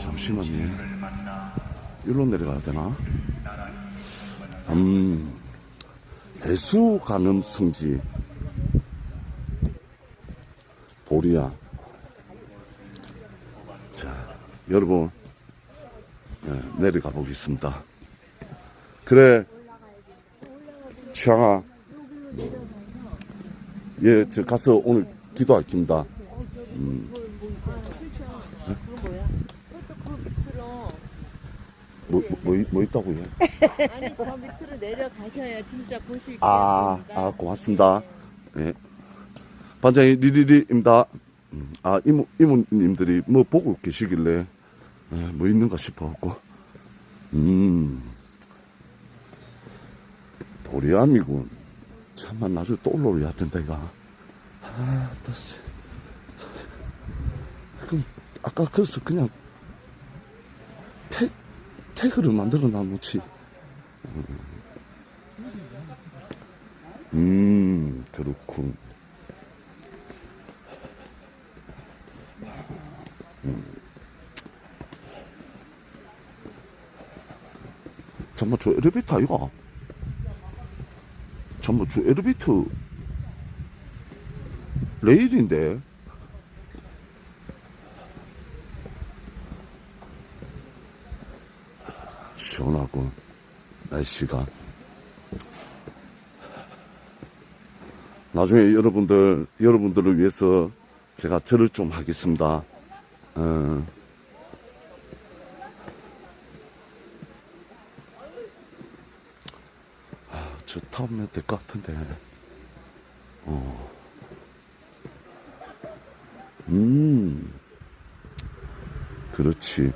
잠시만요. 일로 내려가야 되나? 음, 해수 가늠 성지. 보리야. 자, 여러분, 예, 내려가 보겠습니다. 그래, 취향아. 예, 저 가서 오늘 기도할 깁니다. 뭐, 뭐, 뭐, 뭐 있다고요? 아니 저 밑으로 내려가셔야 진짜 보실 게 아. 아, 고맙습니다. 예. 반장이 리리리입니다. 음, 아, 이모, 이모님들이 뭐 보고 계시길래, 예, 뭐 있는가 싶어갖고. 음. 보리암이군. 참만 나중에 또 올라오야 된다, 이거. 아, 또, 씨. 그럼, 아까 거기서 그냥, 태, 태그를 만들어 놔놓지. 음, 그렇군. 음. 잠깐만, 저 엘리베이터 아이가? 잠깐만, 저 엘리베이터 레일인데? 시원하고, 날씨가. 나중에 여러분들, 여러분들을 위해서 제가 절을 좀 하겠습니다. 어. 아, 저 타면 될 것 같은데. 어. 음. 그렇지.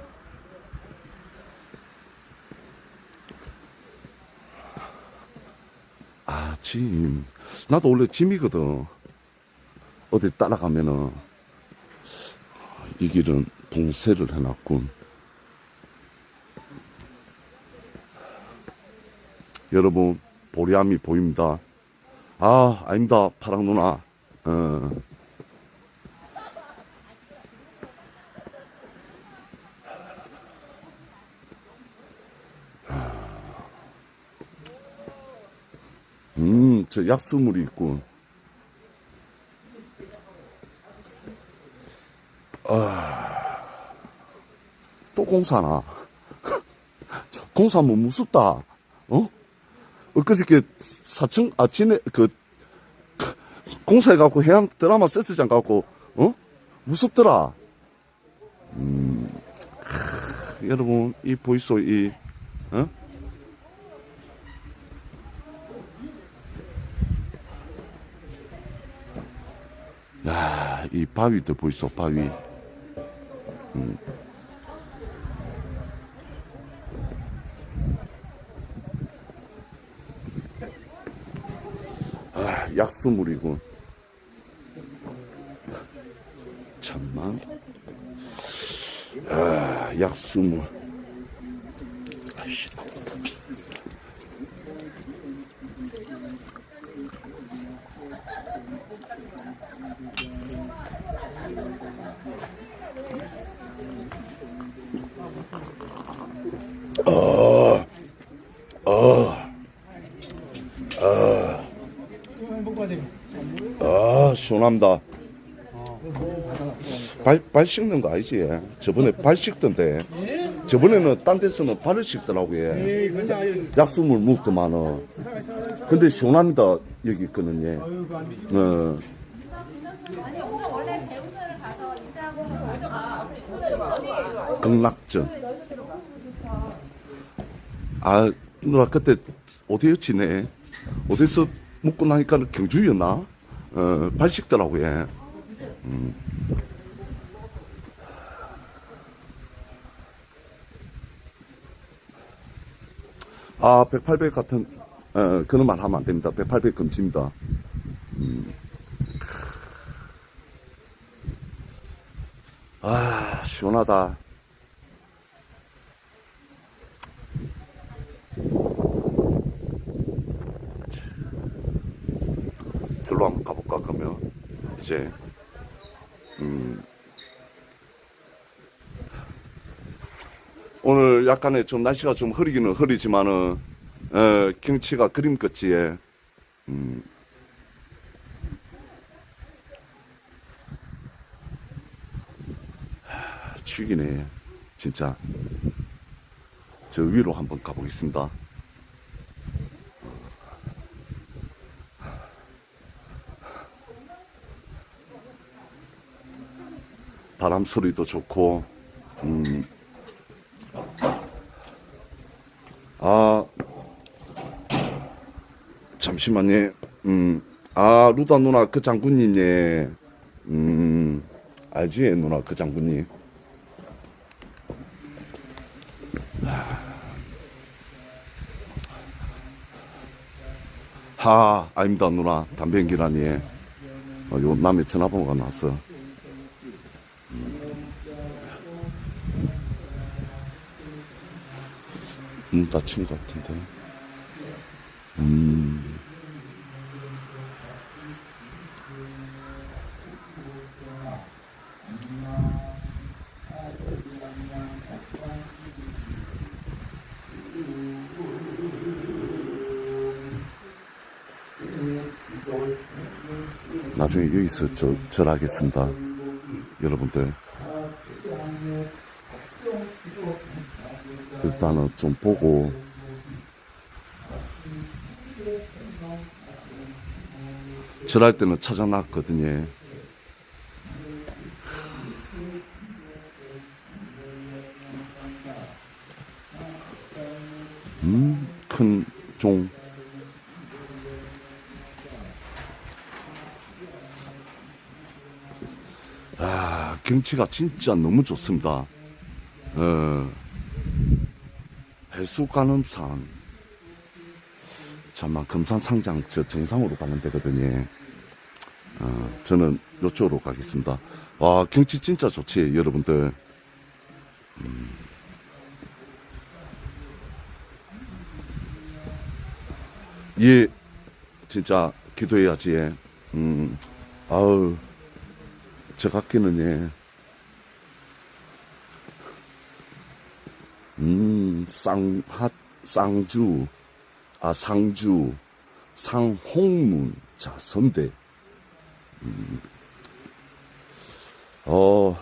아, 짐. 나도 원래 짐이거든. 어디 따라가면은, 이 길은 봉쇄를 해놨군. 여러분, 보리암이 보입니다. 아, 아닙니다. 파랑 누나. 어. 음, 저 약수물이 있군. 아, 또 공사나. 공사하면 무섭다. 어? 엊그저께 사층, 아침에 그, 공사해갖고 해양 드라마 세트장 갖고, 어? 무섭더라. 음, 크, 여러분, 이 보이소, 이, 어? 야, 이 바위들 보이소, 바위. 음. 아, 약수물이군. 잠만. 아, 약수물. 아이씨. 아, 시 원합니다. 발, 발 씻는 거 아니지? 저번에 발 씻던데. 저번에는 딴 데서는 발을 씻더라고요. 약수물 묵더만은. 근데 시원합니다. 여기 거는, 예. 어. 극락전. 아, 누나 그때 어디였지네? 어디서 묵고 나니까 경주였나? 어, 발 씻더라고요. 음. 아, 108배 같은, 어, 그런 말 하면 안 됩니다. 108배 금지입니다. 음. 아, 시원하다. 절로 한번 가볼까, 그러면. 이제, 음, 오늘 약간의 좀 날씨가 좀 흐리기는 흐리지만은, 에, 경치가 그림 끝이에, 음. 하, 죽이네, 진짜. 저 위로 한번 가보겠습니다. 바람 소리도 좋고, 음. 아, 잠시만요. 음, 아, 루다 누나 그 장군님네. 음, 알지, 누나 그 장군님. 하, 아닙니다, 누나. 담배 연기라니. 어, 요 남의 전화번호가 나왔어. 문 닫힌 것 같은데. 음. 나중에 여기서 저, 절하겠습니다. 여러분들. 일단은 좀 보고 절할 때는 찾아놨거든요. 음, 큰 종. 아, 경치가 진짜 너무 좋습니다. 어. 해수 관음산 잠만 금산 상장 저 정상으로 가는 데거든요. 어, 저는 요쪽으로 가겠습니다. 와 경치 진짜 좋지 여러분들. 음. 예, 진짜 기도해야지. 음, 아우, 저 같기는 예. 음, 쌍 하, 쌍주, 아, 상주, 상홍문, 자, 선대. 음, 어,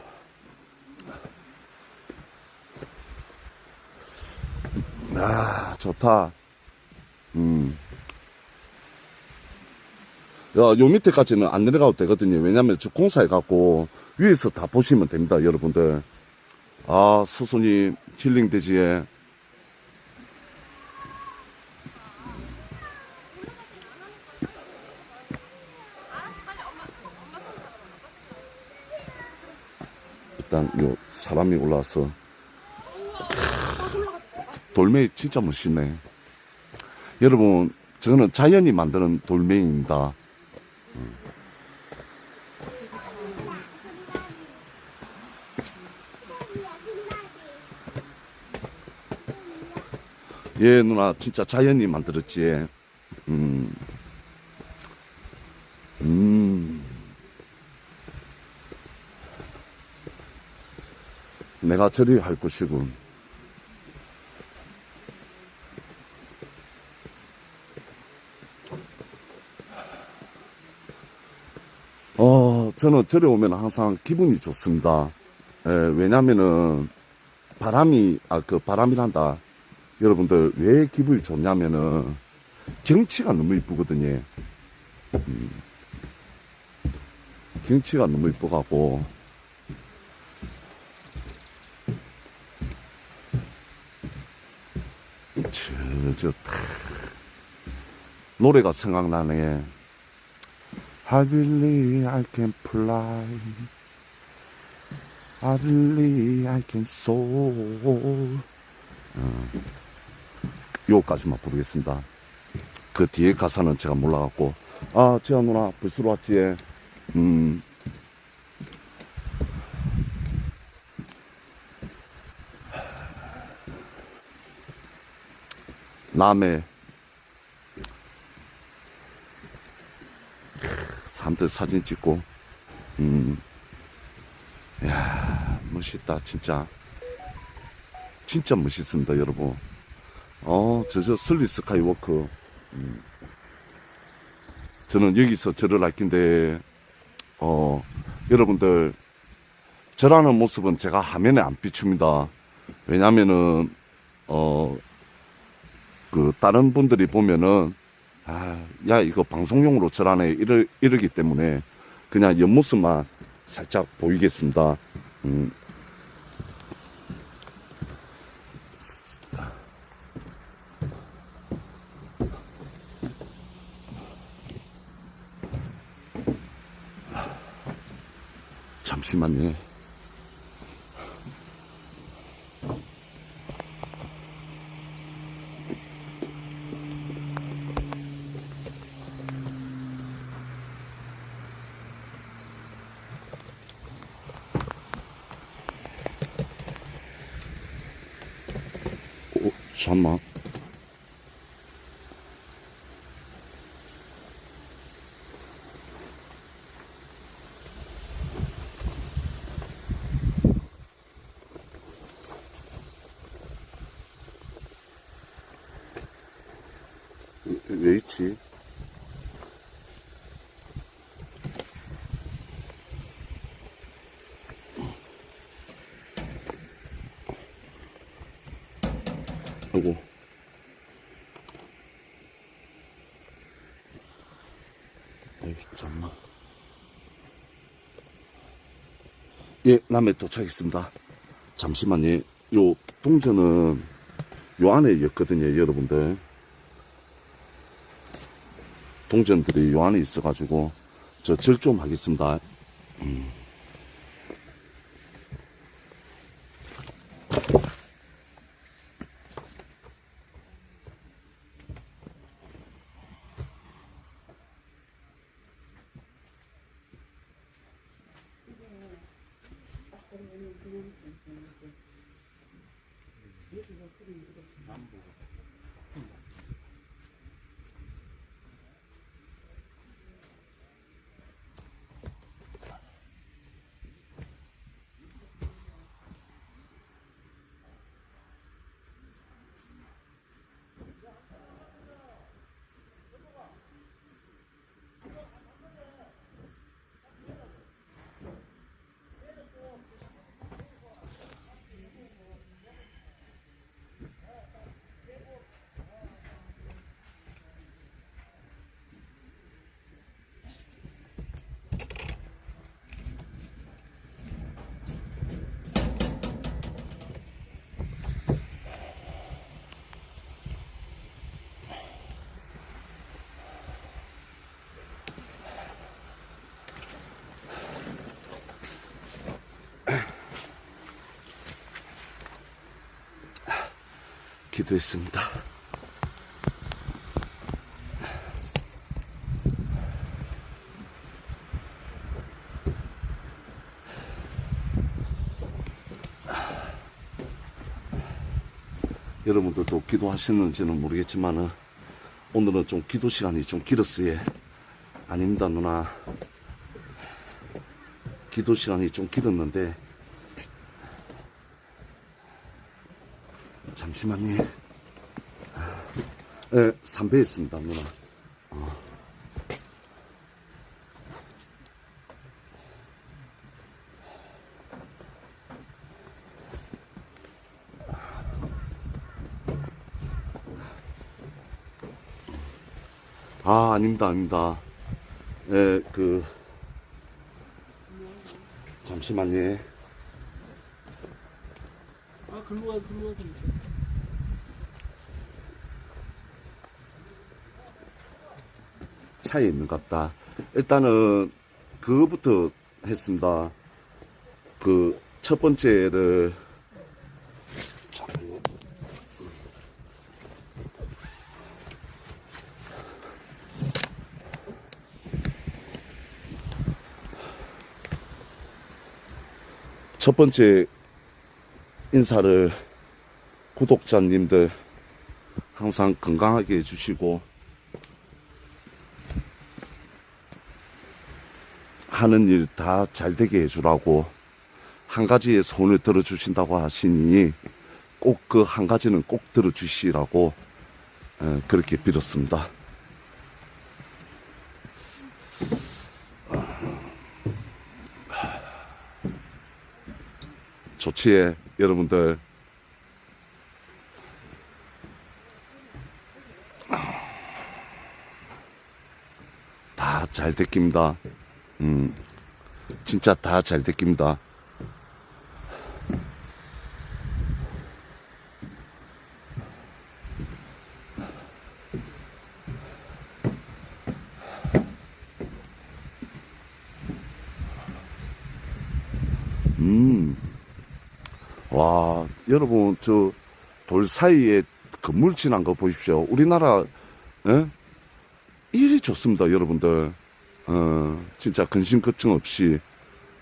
아, 좋다. 음. 야, 요 밑에까지는 안 내려가도 되거든요. 왜냐면 저 공사해갖고 위에서 다 보시면 됩니다, 여러분들. 아, 수순이 힐링 되지에. 일단 요 사람이 올라와서 돌멩이 진짜 멋있네. 여러분, 저거는 자연이 만드는 돌멩이입니다. 예, 누나, 진짜 자연이 만들었지. 음. 음. 내가 저리 할 것이군. 어, 저는 저리 오면 항상 기분이 좋습니다. 예, 왜냐면은, 바람이, 아, 그 바람이란다. 여러분들 왜 기분이 좋냐면은 경치가 너무 이쁘거든요. 음. 경치가 너무 이뻐가고 저저 노래가 생각나네. I believe I can fly. I believe I can soar. 요까지만 부르겠습니다. 그 뒤에 가사는 제가 몰라갖고, 아, 지아 누나, 벌써 왔지? 음. 남해. 사람들 사진 찍고, 음. 야 멋있다, 진짜. 진짜 멋있습니다, 여러분. 어, 저, 저, 슬리 스카이워크. 음. 저는 여기서 저를 아낀데, 어, 여러분들, 저라는 모습은 제가 화면에 안 비춥니다. 왜냐면은, 어, 그, 다른 분들이 보면은, 아, 야, 이거 방송용으로 저라네, 이러, 이러기 때문에, 그냥 옆모습만 살짝 보이겠습니다. 음, 잠시만요. 어, 잠만. 왜- 왜 있지? 아이고. 아이, 잠만. 예, 남해 도착했습니다. 잠시만 요. 요, 동전은 요 안에 였거든요, 여러분들. 동전들이 요 안에 있어가지고, 저 절 좀 하겠습니다. 음. 기도했습니다. 여러분들도 기도하시는지는 모르겠지만은 오늘은 좀 기도 시간이 좀 길었어요. 아닙니다, 누나. 기도 시간이 좀 길었는데 잠시만요. 예, 3배 했습니다, 누나. 어. 아, 아닙니다, 아닙니다. 예, 그, 잠시만요. 아, 글로 와, 글로 와. 글로 와. 차에 있는 것 같다. 일단은 그거부터 했습니다. 그 첫 번째를. 첫 번째 인사를 구독자님들 항상 건강하게 해주시고 하는 일 다 잘 되게 해주라고 한 가지의 손을 들어주신다고 하시니 꼭 그 한 가지는 꼭 들어주시라고 에, 그렇게 빌었습니다. 조치에 여러분들 다 잘 됐깁니다. 음, 진짜 다 잘 됐깁니다. 음, 와, 여러분, 저 돌 사이에 건물 지난 거 보십시오. 우리나라, 예? 일이 좋습니다, 여러분들. 어, 진짜 근심 걱정 없이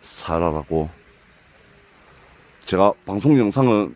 살아라고. 제가 방송 영상은